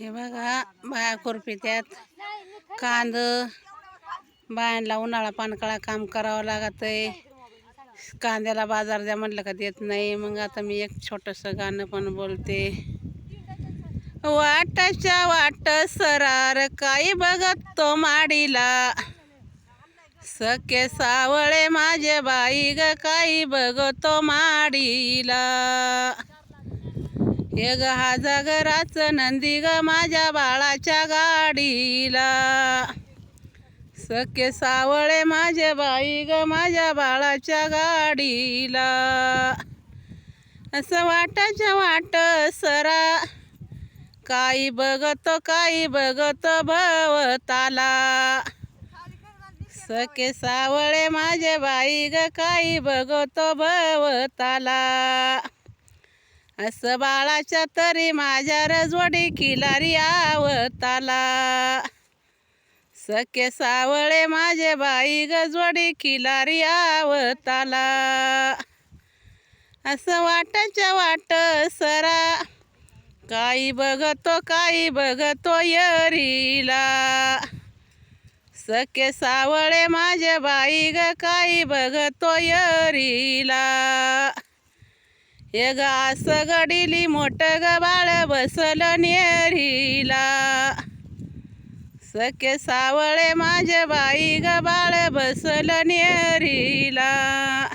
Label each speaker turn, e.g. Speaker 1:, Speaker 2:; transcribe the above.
Speaker 1: हे बघा बाया खुरपित्यात कांद बायांना उन्हाळा पानकाळा काम करावं लागत आहे कांद्याला बाजार द्या म्हटलं का देत नाही. मग आता मी एक छोटंसं गाणं पण बोलते. वाटाच्या वाट सरार काही बघत तो माडीला. सके सावळे माझे बाई ग काही बघतो माडीला. हे ग हा जगराच नंदी ग माझ्या बाळाच्या गाडीला. सखे सावळे माझे बाई ग माझ्या बाळाच्या गाडीला. असं वाटाच्या वाट सरा. काही बघतो काही बघतो भवताला. सखे सावळे माझे बाई ग काही बघतो भवताला. असं बाळाच्या तरी माझ्या रजवडी किलारी आवताला. सखे सावळे माझे बाई गजवडी किलारी आवताला. असं वाटाच्या वाट सरा. काही बघतो काही बघतो यरीला. सखे सावळे माझे बाई ग काही बघतो यरीला. हे ग गडिली गडीली मोठं ग बाळ बसल नेरीला. सखे सावळे माझे बाई ग बाळ बसल नेरीला.